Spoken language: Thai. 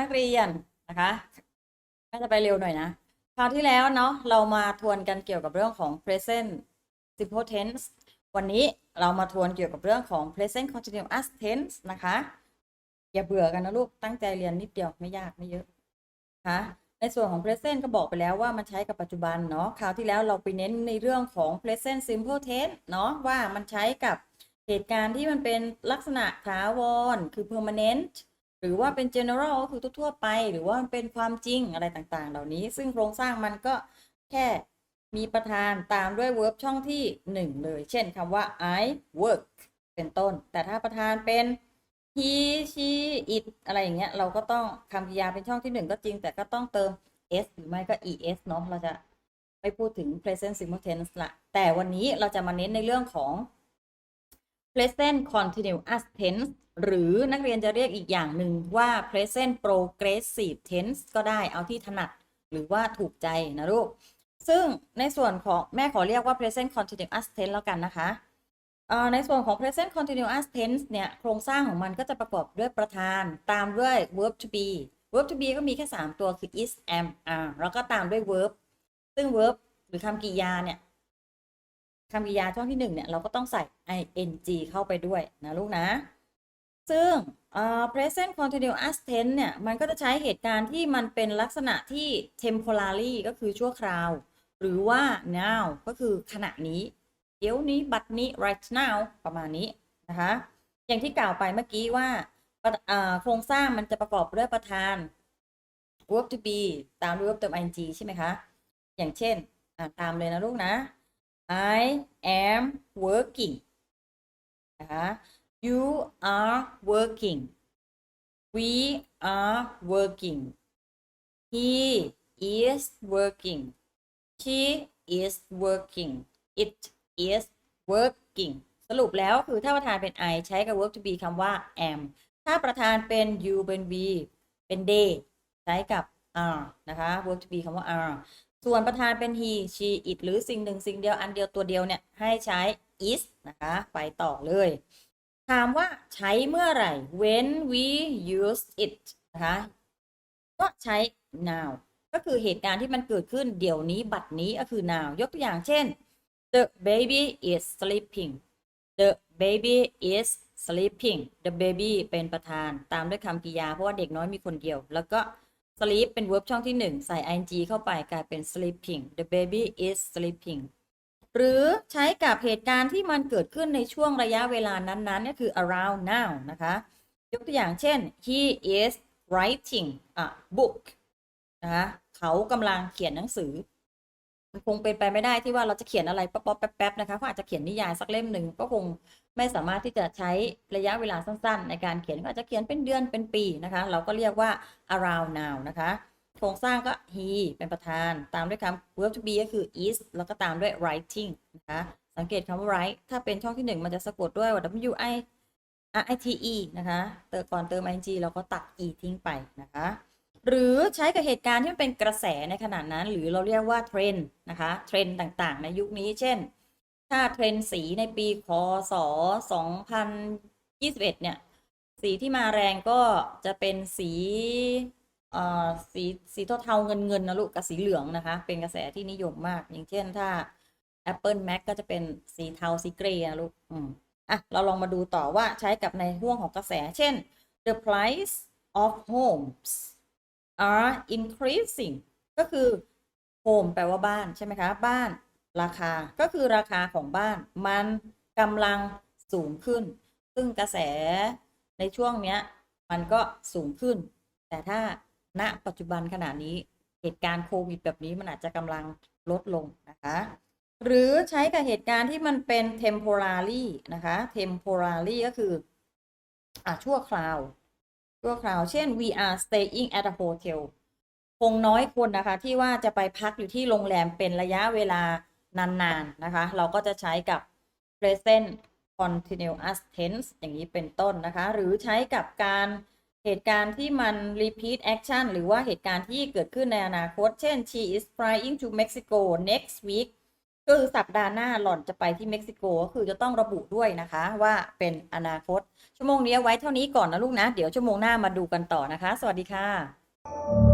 นักเรียนนะคะน่าจะไปเร็วหน่อยนะ คราวที่แล้วเนาะเรามาทวนกันเกี่ยวกับเรื่องของ present simple tense วันนี้เรามาทวนเกี่ยวกับเรื่องของ present continuous tense นะคะ อย่าเบื่อกันนะลูกตั้งใจเรียนนิดเดียวไม่ยากไม่เยอะนะคะในส่วนของ present ก็บอกไปแล้วว่ามันใช้กับปัจจุบันเนาะคราวที่แล้วเราไปเน้นในเรื่องของ present simple tense เนาะว่ามันใช้กับเหตุการณ์ที่มันเป็นลักษณะถาวรคือ permanent หรือว่าเป็น general ก็คือทั่วๆไป หรือว่าเป็นความจริงอะไรต่างๆ เหล่านี้ ซึ่งโครงสร้างมันก็แค่มีประธานตามด้วย verb ช่องที่ 1 เลย เช่นคำว่า I work เป็นต้น แต่ถ้าประธานเป็น he she it อะไรอย่างเงี้ย เราก็ต้องคำกริยาเป็นช่องที่ 1 ก็จริง แต่ก็ต้องเติม s หรือไม่ก็ es เนาะ เราจะไม่พูดถึง present simple tense ละ แต่วันนี้เราจะมาเน้นในเรื่องของ present continuous tense หรือนักเรียนจะเรียกอีกอย่างหนึ่งว่า present progressive tense ก็ได้เอาที่ถนัดหรือว่าถูกใจนะลูก ซึ่งในส่วนของแม่ขอเรียกว่า present continuous tense แล้วกันนะคะในส่วนของ present continuous tense เนี่ย โครงสร้างของมันก็จะประกอบด้วยประธานตามด้วย verb to be verb to be ก็มีแค่ 3 ตัวคือ is am are แล้วก็ตามด้วย verb ซึ่ง verb หรือคำกริยาเนี่ย คำกริยาช่องที่หนึ่งเนี่ย เราก็ต้องใส่ ing เข้าไปด้วยนะลูกนะ ซึ่งเอ่อ present continuous tense เนี่ย มันก็จะใช้เหตุการณ์ที่มันเป็นลักษณะที่ temporary ก็คือชั่วคราว หรือว่า now ก็คือขณะนี้ เดี๋ยวนี้บัดนี้ right now ประมาณนี้นะคะ อย่างที่กล่าวไปเมื่อกี้ว่าโครงสร้างมันจะประกอบด้วยประธาน verb to be ตามด้วย verb เติม ing ใช่ไหมคะ อย่างเช่น ตามเลยนะลูกนะ I am working นะคะ you are working we are working he is working she is working it is working สรุปแล้วคือถ้าประธานเป็น I ใช้กับ verb to be คำว่า am ถ้าประธานเป็น you เป็น we เป็น they ใช้กับ are นะคะ verb to be คำว่า are ส่วนประธานเป็น he she it หรือสิ่งหนึ่งสิ่งเดียวอันเดียวตัวเดียวเนี่ยให้ใช้ is นะคะ ไปต่อเลย ถามว่าใช้เมื่อไหร่ when we use it นะคะ ก็ใช้ now ก็คือเหตุการณ์ที่มันเกิดขึ้นเดี๋ยวนี้บัดนี้ก็คือ now ยกตัวอย่างเช่น the baby is sleeping the baby is sleeping the baby เป็นประธานตามด้วยคำกริยา เพราะว่าเด็กน้อยมีคนเดียว แล้วก็ sleep เป็น verb ช่องที่1ใส่ ing เข้าไปกลายเป็น sleeping the baby is sleeping หรือใช้กับเหตุการณ์ที่มันเกิดขึ้นในช่วงระยะเวลานั้นๆก็คือ around now นะคะ ยกตัวอย่างเช่น he is writing a book นะคะเขากำลังเขียนหนังสือ มันคงเป็นไปไม่ได้ที่ว่าเราจะเขียนอะไรป๊อปๆแป๊บๆนะคะเขาอาจจะเขียนนิยายสักเล่มหนึ่งก็คง ไม่สามารถที่จะใช้ระยะเวลาสั้น ๆ ในการเขียนก็อาจจะเขียนเป็นเดือนเป็นปีนะคะ เราก็เรียกว่า around now นะคะ โครงสร้างก็ he เป็นประธานตามด้วยคำ verb to be ก็คือ is แล้วก็ตามด้วย writing นะคะ สังเกตคำว่า write ถ้าเป็นช่องที่หนึ่งมันจะสะกดด้วย w i r i t e นะคะเติมก่อนเติม ing เราก็ตัด e ทิ้งไปนะคะหรือใช้กับเหตุการณ์ที่มันเป็นกระแสในขณะนั้น หรือเราเรียกว่าเทรนด์นะคะเทรนด์ต่างๆ ในยุคนี้ เช่น ถ้าเทรนสีในปีคศ2021 เนี่ย สีที่มาแรงก็จะเป็นสีเอ่อสีสีเทาๆเงินเงินนะลูกกับสีเหลืองนะคะ เป็นกระแสที่นิยมมาก อย่างเช่นถ้า Apple Mac ก็จะเป็นสีเทาสีเกรย์นะลูกอืมอะ เราลองมาดูต่อว่าใช้กับในห่วงของกระแส เช่น the price of homes are increasing ก็คือ home แปลว่าบ้านใช่ไหมคะ บ้าน ราคาก็คือราคาของบ้านมันกำลังสูงขึ้น ซึ่งกระแสในช่วงเนี้ย มันก็สูงขึ้น แต่ถ้าณปัจจุบันขณะนี้เหตุการณ์โควิดแบบนี้มันอาจจะกำลังลดลงนะคะ หรือใช้กับเหตุการณ์ที่มันเป็น temporary นะคะ temporary ก็คืออะชั่วคราว ชั่วคราว เช่น we are staying at a hotel คงน้อยคนนะคะ ที่ว่าจะไปพักอยู่ที่โรงแรมเป็นระยะเวลา นานๆนะคะ เราก็จะใช้กับ present continuous tense อย่างนี้เป็นต้นนะคะ หรือใช้กับการเหตุการณ์ที่มัน repeat action หรือว่าเหตุการณ์ที่เกิดขึ้นในอนาคต เช่น she is flying to Mexico next week ก็คือสัปดาห์หน้าหล่อนจะไปที่เม็กซิโกก็คือจะต้องระบุด้วยนะคะว่าเป็นอนาคต ชั่วโมงนี้ไว้เท่านี้ก่อนนะลูกนะ เดี๋ยวชั่วโมงหน้ามาดูกันต่อนะคะ สวัสดีค่ะ